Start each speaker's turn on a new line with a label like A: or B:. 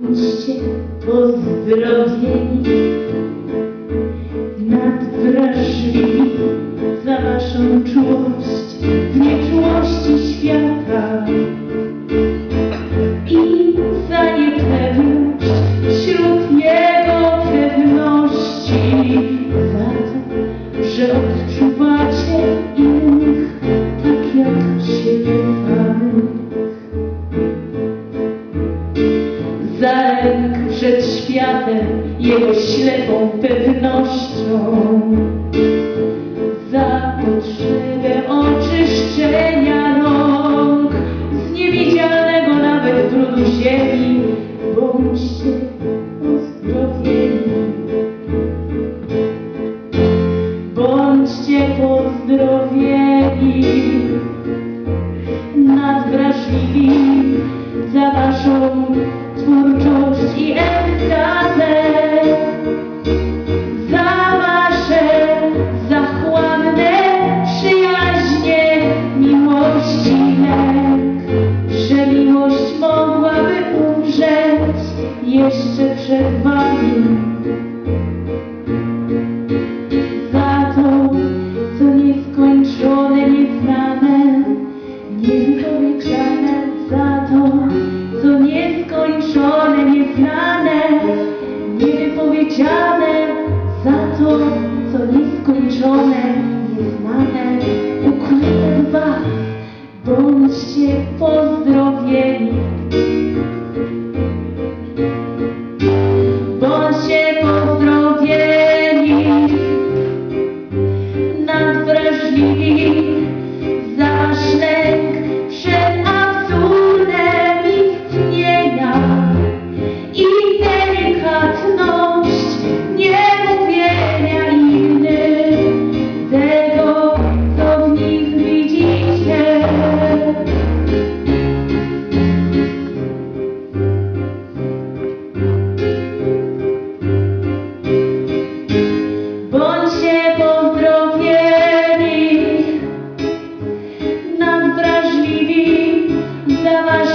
A: Bądźcie pozdrowieni, lęk przed światem, jego ślepą pewnością. za to, co nieskończone, nieznane, ukryte w was. Bądźcie poza